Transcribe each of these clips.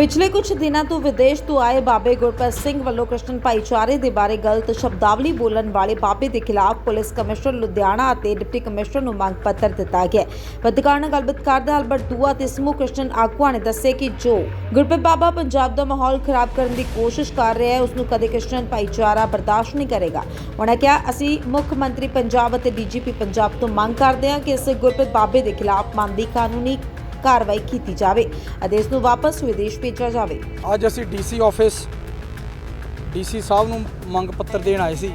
ਪਿਛਲੇ ਕੁਝ ਦਿਨਾਂ ਤੋਂ ਵਿਦੇਸ਼ ਤੋਂ ਆਏ ਬਾਬੇ ਗੁਰਪ੍ਰੀਤ ਸਿੰਘ ਵੱਲੋਂ ਕ੍ਰਿਸ਼ਨ ਭਾਈਚਾਰੇ ਦੇ ਬਾਰੇ ਗਲਤ ਸ਼ਬਦਾਵਲੀ ਬੋਲਣ ਵਾਲੇ ਬਾਬੇ ਦੇ ਖਿਲਾਫ ਪੁਲਿਸ ਕਮਿਸ਼ਨਰ ਲੁਧਿਆਣਾ ਅਤੇ ਡਿਪਟੀ ਕਮਿਸ਼ਨਰ ਨੂੰ ਮੰਗ ਪੱਤਰ ਦਿੱਤਾ ਗਿਆ ਹੈ। ਪੱਤਰਕਾਰ ਨਾਲ ਗੱਲਬਾਤ ਕਰਦਾ ਅਲਬਰਟ ਦੂਆ ਤੇ ਸਮੂਹ ਕ੍ਰਿਸ਼ਨ ਆਗੂਆਂ ਨੇ ਦੱਸਿਆ ਕਿ ਜੋ ਗੁਰਪ੍ਰੀਤ ਬਾਬਾ ਪੰਜਾਬ ਦਾ ਮਾਹੌਲ ਖਰਾਬ ਕਰਨ ਦੀ ਕੋਸ਼ਿਸ਼ ਕਰ ਰਿਹਾ ਹੈ ਉਸ ਨੂੰ ਕਦੇ ਕ੍ਰਿਸ਼ਨ ਭਾਈਚਾਰਾ ਬਰਦਾਸ਼ਤ ਨਹੀਂ ਕਰੇਗਾ ਉਹਨਾਂ ਕਿਹਾ, ਅਸੀਂ ਮੁੱਖ ਮੰਤਰੀ ਪੰਜਾਬ ਅਤੇ ਡੀਜੀਪੀ ਪੰਜਾਬ ਤੋਂ ਮੰਗ ਕਰਦੇ ਹਾਂ ਕਿ ਇਸ ਗੁਰਪ੍ਰੀਤ ਬਾਬੇ ਦੇ ਖਿਲਾਫ ਬਣਦੀ ਕਾਨੂੰਨੀ ਕਾਰਵਾਈ ਕੀਤੀ ਜਾਵੇ ਅਤੇ ਇਸ ਨੂੰ ਵਾਪਸ ਵਿਦੇਸ਼ ਭੇਜਿਆ ਜਾਵੇ। ਅੱਜ ਅਸੀਂ ਡੀਸੀ ਆਫਿਸ, ਡੀਸੀ ਸਾਹਿਬ ਨੂੰ ਮੰਗ ਪੱਤਰ ਦੇਣ ਆਏ ਸੀ।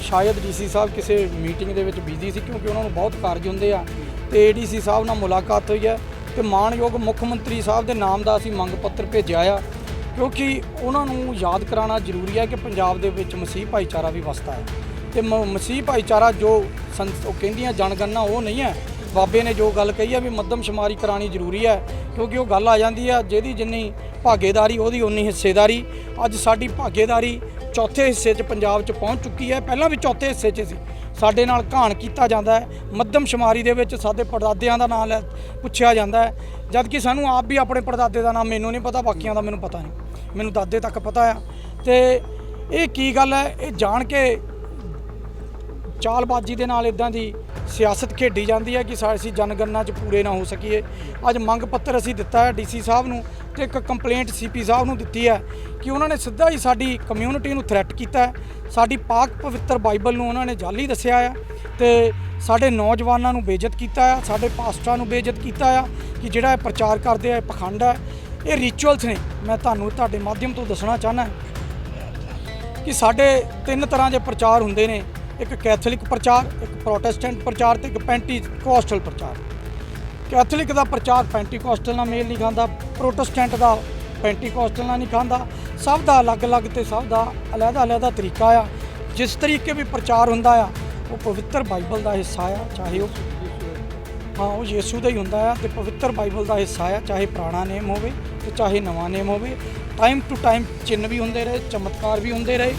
ਸ਼ਾਇਦ ਡੀਸੀ ਸਾਹਿਬ ਕਿਸੇ ਮੀਟਿੰਗ ਦੇ ਵਿੱਚ ਬਿਜ਼ੀ ਸੀ ਕਿਉਂਕਿ ਉਹਨਾਂ ਨੂੰ ਬਹੁਤ ਕਾਰਜ ਹੁੰਦੇ ਆ ਤੇ ਏਡੀਸੀ ਸਾਹਿਬ ਨਾਲ ਮੁਲਾਕਾਤ ਹੋਈ ਹੈ ਤੇ ਮਾਣਯੋਗ ਮੁੱਖ ਮੰਤਰੀ ਸਾਹਿਬ ਦੇ ਨਾਮ ਦਾ ਅਸੀਂ ਮੰਗ ਪੱਤਰ ਭੇਜਿਆ ਆ, ਕਿਉਂਕਿ ਉਹਨਾਂ ਨੂੰ ਯਾਦ ਕਰਾਉਣਾ ਜ਼ਰੂਰੀ ਹੈ ਕਿ ਪੰਜਾਬ ਦੇ ਵਿੱਚ ਮਸੀਹ ਭਾਈਚਾਰਾ ਵੀ ਵਸਦਾ ਹੈ। ਤੇ ਮ- ਮਸੀਹ ਭਾਈਚਾਰਾ ਜੋ ਸੰਸ- ਉਹ ਕਹਿੰਦੀਆਂ ਜਨਗਣਨਾ ਉਹ ਨਹੀਂ ਹੈ ਬਾਬੇ ਨੇ ਜੋ ਗੱਲ ਕਹੀ ਹੈ ਵੀ ਮੱਦਮ ਸ਼ੁਮਾਰੀ ਕਰਾਣੀ ਜ਼ਰੂਰੀ ਹੈ ਕਿਉਂਕਿ ਉਹ ਗੱਲ ਆ ਜਾਂਦੀ ਹੈ ਜਿਹਦੀ ਜਿੰਨੀ ਭਾਗੇਦਾਰੀ, ਉਹਦੀ ਉਨੀ ਹਿੱਸੇਦਾਰੀ। ਅੱਜ ਸਾਡੀ ਭਾਗੇਦਾਰੀ ਚੌਥੇ ਹਿੱਸੇ 'ਚ ਪੰਜਾਬ 'ਚ ਪਹੁੰਚ ਚੁੱਕੀ ਹੈ ਪਹਿਲਾਂ ਵੀ ਚੌਥੇ ਹਿੱਸੇ 'ਚ ਸੀ। ਸਾਡੇ ਨਾਲ ਘਾਣ ਕੀਤਾ ਜਾਂਦਾ ਹੈ ਮੱਦਮ ਸ਼ੁਮਾਰੀ ਦੇ ਵਿੱਚ ਸਾਡੇ ਪੜਦਾਦਿਆਂ ਦਾ ਨਾਮ ਲੈ ਪੁੱਛਿਆ ਜਾਂਦਾ ਹੈ। ਜਦ ਕਿ ਸਾਨੂੰ ਆਪ ਵੀ ਆਪਣੇ ਪੜਦਾਦੇ ਦਾ ਨਾਮ ਮੈਨੂੰ ਨਹੀਂ ਪਤਾ, ਬਾਕੀਆਂ ਦਾ ਮੈਨੂੰ ਪਤਾ ਨਹੀਂ। ਮੈਨੂੰ ਦਾਦੇ ਤੱਕ ਪਤਾ ਆ। ਤੇ ਇਹ ਕੀ ਗੱਲ ਹੈ? ਇਹ ਜਾਣ ਕੇ ਚਾਲਬਾਜ਼ੀ ਦੇ ਨਾਲ ਇਦਾਂ ਦੀ ਸਿਆਸਤ ਖੇਡੀ ਜਾਂਦੀ ਹੈ ਕਿ ਸਾ- ਅਸੀਂ ਜਨਗਣਨਾ 'ਚ ਪੂਰੇ ਨਾ ਹੋ ਸਕੀਏ। ਅੱਜ ਮੰਗ ਪੱਤਰ ਅਸੀਂ ਦਿੱਤਾ ਹੈ ਡੀਸੀ ਸਾਹਿਬ ਨੂੰ ਤੇ ਇੱਕ ਕੰਪਲੇਂਟ ਸੀਪੀ ਸਾਹਿਬ ਨੂੰ ਦਿੱਤੀ ਹੈ ਕਿ ਉਹਨਾਂ ਨੇ ਸਿੱਧਾ ਹੀ ਸਾਡੀ ਕਮਿਊਨਿਟੀ ਨੂੰ ਥ੍ਰੈਟ ਕੀਤਾ ਹੈ। ਸਾਡੀ ਪਾਕ ਪਵਿੱਤਰ ਬਾਈਬਲ ਨੂੰ ਉਹਨਾਂ ਨੇ ਜਾਲੀ ਦੱਸਿਆ ਆ ਤੇ ਸਾਡੇ ਨੌਜਵਾਨਾਂ ਨੂੰ ਬੇਇੱਜ਼ਤ ਕੀਤਾ ਆ, ਸਾਡੇ ਪਾਸਟਰਾਂ ਨੂੰ ਬੇਇੱਜ਼ਤ ਕੀਤਾ ਆ ਕਿ ਜਿਹੜਾ ਇਹ ਪ੍ਰਚਾਰ ਕਰਦੇ ਆ, ਇਹ ਪਖੰਡ ਹੈ। ਇਹ ਰਿਚੁਅਲਸ ਨੇ। ਮੈਂ ਤੁਹਾਨੂੰ ਤੁਹਾਡੇ ਮਾਧਿਅਮ ਤੋਂ ਦੱਸਣਾ ਚਾਹਨਾ ਕਿ ਸਾਡੇ ਤਿੰਨ ਤਰ੍ਹਾਂ ਦੇ ਪ੍ਰਚਾਰ ਹੁੰਦੇ ਨੇ। ਇੱਕ ਕੈਥੋਲਿਕ ਪ੍ਰਚਾਰ, ਇੱਕ ਪ੍ਰੋਟੈਸਟੈਂਟ ਪ੍ਰਚਾਰ ਤੇ ਇੱਕ ਪੈਂਟੀਕੋਸਟਲ ਪ੍ਰਚਾਰ। ਕੈਥੋਲਿਕ ਦਾ ਪ੍ਰਚਾਰ ਪੈਂਟੀਕੋਸਟਲ ਨਾਲ ਮੇਲ ਨਹੀਂ ਖਾਂਦਾ, ਪ੍ਰੋਟੈਸਟੈਂਟ ਦਾ ਪੈਂਟੀਕੋਸਟਲ ਨਾਲ ਨਹੀਂ ਖਾਂਦਾ। ਸਭ ਦਾ ਅਲੱਗ-ਅਲੱਗ ਤੇ ਸਭ ਦਾ ਅਲੱਗ-ਅਲੱਗ ਤਰੀਕਾ ਆ। ਜਿਸ ਤਰੀਕੇ ਵੀ ਪ੍ਰਚਾਰ ਹੁੰਦਾ ਆ, ਉਹ ਪਵਿੱਤਰ ਬਾਈਬਲ ਦਾ ਹਿੱਸਾ ਆ, ਚਾਹੇ ਉਹ ਹਾਂ, ਉਹ ਯੀਸ਼ੂ ਦਾ ਹੀ ਹੁੰਦਾ ਆ ਤੇ ਪਵਿੱਤਰ ਬਾਈਬਲ ਦਾ ਹਿੱਸਾ ਆ, ਚਾਹੇ ਪੁਰਾਣਾ ਨੇਮ ਹੋਵੇ ਤੇ ਚਾਹੇ ਨਵਾਂ ਨੇਮ ਹੋਵੇ। ਟਾਈਮ ਟੂ ਟਾਈਮ ਚਿੰਨ ਵੀ ਹੁੰਦੇ ਰਹੇ, ਚਮਤਕਾਰ ਵੀ ਹੁੰਦੇ ਰਹੇ।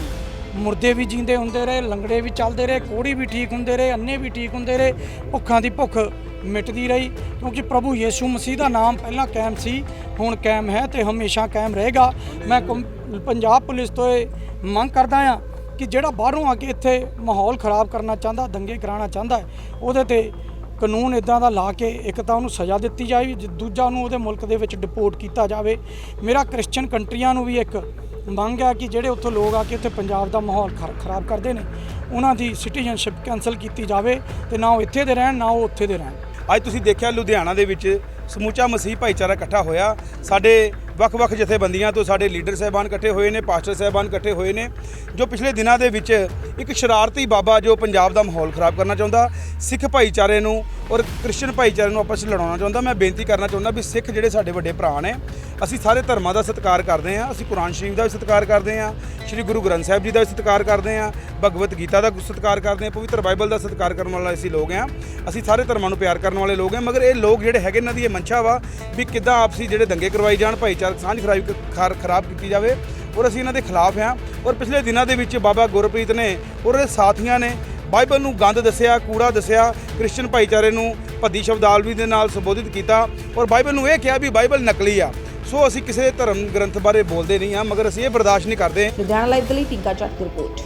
ਮੁਰਦੇ ਵੀ ਜਿੰਦੇ ਹੁੰਦੇ ਰਹੇ, ਲੰਗੜੇ ਵੀ ਚੱਲਦੇ ਰਹੇ, ਕੋੜੀ ਵੀ ਠੀਕ ਹੁੰਦੇ ਰਹੇ, ਅੰਨੇ ਵੀ ਠੀਕ ਹੁੰਦੇ ਰਹੇ, ਭੁੱਖਾਂ ਦੀ ਭੁੱਖ ਮਿਟਦੀ ਰਹੀ ਕਿਉਂਕਿ ਪ੍ਰਭੂ ਯੀਸ਼ੂ ਮਸੀਹ ਦਾ ਨਾਮ ਪਹਿਲਾਂ ਕਾਇਮ ਸੀ, ਹੁਣ ਕਾਇਮ ਹੈ ਤੇ ਹਮੇਸ਼ਾ ਕਾਇਮ ਰਹੇਗਾ। ਮੈਂ ਕਮ- ਪੰਜਾਬ ਪੁਲਿਸ ਤੋਂ ਇਹ ਮੰਗ ਕਰਦਾ ਆ ਕਿ ਜਿਹੜਾ ਬਾਹਰੋਂ ਆ ਕੇ ਇੱਥੇ ਮਾਹੌਲ ਖਰਾਬ ਕਰਨਾ ਚਾਹੁੰਦਾ, ਦੰਗੇ ਕਰਾਉਣਾ ਚਾਹੁੰਦਾ ਉਹਦੇ ਤੇ ਕਾਨੂੰਨ ਇਦਾਂ ਦਾ ਲਾ ਕੇ ਇੱਕ ਤਾਂ ਉਹਨੂੰ ਸਜ਼ਾ ਦਿੱਤੀ ਜਾਵੇ, ਜ- ਦੂਜਾ ਉਹਨੂੰ ਉਹਦੇ ਮੁਲਕ ਦੇ ਵਿੱਚ ਡਿਪੋਰਟ ਕੀਤਾ ਜਾਵੇ। ਮੇਰਾ ਕ੍ਰਿਸਚੀਅਨ ਕੰਟਰੀਆਂ ਨੂੰ ਵੀ ਇੱਕ ਮੰਗ ਹੈ ਕਿ ਜਿਹੜੇ ਉੱਥੋਂ ਲੋਕ ਆ ਕੇ ਇੱਥੇ ਪੰਜਾਬ ਦਾ ਮਾਹੌਲ ਖਰ- ਖਰਾਬ ਕਰਦੇ ਨੇ, ਉਹਨਾਂ ਦੀ ਸਿਟੀਜ਼ਨਸ਼ਿਪ ਕੈਨਸਲ ਕੀਤੀ ਜਾਵੇ ਤੇ ਨਾ ਉਹ ਇੱਥੇ ਦੇ ਰਹਿਣ, ਨਾ ਉਹ ਉੱਥੇ ਦੇ ਰਹਿਣ। ਅੱਜ ਤੁਸੀਂ ਦੇਖਿਆ ਲੁਧਿਆਣਾ ਦੇ ਵਿੱਚ ਸਮੂਚਾ ਮਸੀਹ ਭਾਈਚਾਰਾ ਇਕੱਠਾ ਹੋਇਆ। ਸਾਡੇ ਵੱਖ-ਵੱਖ ਜਥੇਬੰਦੀਆਂ ਤੋਂ ਸਾਡੇ ਲੀਡਰ ਸਾਹਿਬਾਨ ਇਕੱਠੇ ਹੋਏ ਨੇ, ਪਾਸਟਰ ਸਾਹਿਬਾਨ ਇਕੱਠੇ ਹੋਏ ਨੇ, ਜੋ ਪਿਛਲੇ ਦਿਨਾਂ ਦੇ ਵਿੱਚ ਇੱਕ ਸ਼ਰਾਰਤੀ ਬਾਬਾ ਜੋ ਪੰਜਾਬ ਦਾ ਮਾਹੌਲ ਖਰਾਬ ਕਰਨਾ ਚਾਹੁੰਦਾ, ਸਿੱਖ ਭਾਈਚਾਰੇ ਨੂੰ ਔਰ ਕ੍ਰਿਸਚੀਅਨ ਭਾਈਚਾਰੇ ਨੂੰ ਆਪਸ ਵਿੱਚ ਲੜਾਉਣਾ ਚਾਹੁੰਦਾ। ਮੈਂ ਬੇਨਤੀ ਕਰਨਾ ਚਾਹੁੰਦਾ ਵੀ ਸਿੱਖ ਜਿਹੜੇ ਸਾਡੇ ਵੱਡੇ ਭਰਾ ਨੇ ਅਸੀਂ ਸਾਰੇ ਧਰਮਾਂ ਦਾ ਸਤਿਕਾਰ ਕਰਦੇ ਹਾਂ, ਅਸੀਂ ਕੁਰਾਨ ਸ਼ਰੀਫ ਦਾ ਵੀ ਸਤਿਕਾਰ ਕਰਦੇ ਹਾਂ, ਸ੍ਰੀ ਗੁਰੂ ਗ੍ਰੰਥ ਸਾਹਿਬ ਜੀ ਦਾ ਵੀ ਸਤਿਕਾਰ ਕਰਦੇ ਹਾਂ ਭਗਵਤ ਗੀਤਾ ਦਾ ਸਤਿਕਾਰ ਕਰਦੇ ਹਾਂ, ਪਵਿੱਤਰ ਬਾਈਬਲ ਦਾ ਸਤਿਕਾਰ ਕਰਨ ਵਾਲਾ ਅਸੀਂ ਲੋਕ ਹਾਂ, ਅਸੀਂ ਸਾਰੇ ਧਰਮਾਂ ਨੂੰ ਪਿਆਰ ਕਰਨ ਵਾਲੇ ਲੋਕ ਹਾਂ, ਮਗਰ ਇਹ ਲੋਕ ਜਿਹੜੇ ਹੈਗੇ ਇਹਨਾਂ ਦੀ ਇਹ ਮੰਸ਼ਾ ਵਾ ਵੀ ਕਿੱਦਾਂ ਆਪਸੀ ਜਿਹੜੇ ਦੰਗੇ ਕਰਵਾਈ ਜਾਣ, ਭਾਈਚਾਰਕ ਸਾਂਝ ਖਰਾਬ ਖਰਾਬ ਕੀਤੀ ਜਾਵੇ ਔਰ ਅਸੀਂ ਇਹਨਾਂ ਦੇ ਖਿਲਾਫ ਹਾਂ ਔਰ ਪਿਛਲੇ ਦਿਨਾਂ ਦੇ ਵਿੱਚ ਬਾਬਾ ਗੁਰਪ੍ਰੀਤ ਨੇ ਔਰ ਉਹਦੇ ਸਾਥੀਆਂ ਨੇ ਬਾਈਬਲ ਨੂੰ ਗੰਦ ਦੱਸਿਆ, ਕੂੜਾ ਦੱਸਿਆ ਕ੍ਰਿਸਚੀਅਨ ਭਾਈਚਾਰੇ ਨੂੰ ਭੱਦੀ ਸ਼ਬਦਾਵਲੀ ਦੇ ਨਾਲ ਸੰਬੋਧਿਤ ਕੀਤਾ ਔਰ ਬਾਈਬਲ ਨੂੰ ਇਹ ਕਿਹਾ ਵੀ ਬਾਈਬਲ ਨਕਲੀ ਆ। ਸੋ ਅਸੀਂ ਕਿਸੇ ਧਰਮ ਗ੍ਰੰਥ ਬਾਰੇ ਬੋਲਦੇ ਨਹੀਂ ਹਾਂ, ਮਗਰ ਅਸੀਂ ਇਹ ਬਰਦਾਸ਼ਤ ਨਹੀਂ ਕਰਦੇ। ਲੁਧਿਆਣਾ ਲਾਈਵ ਦੇ ਲਈ ਟਿੰਕਾ ਚੱਕ ਰਿਪੋਰਟ।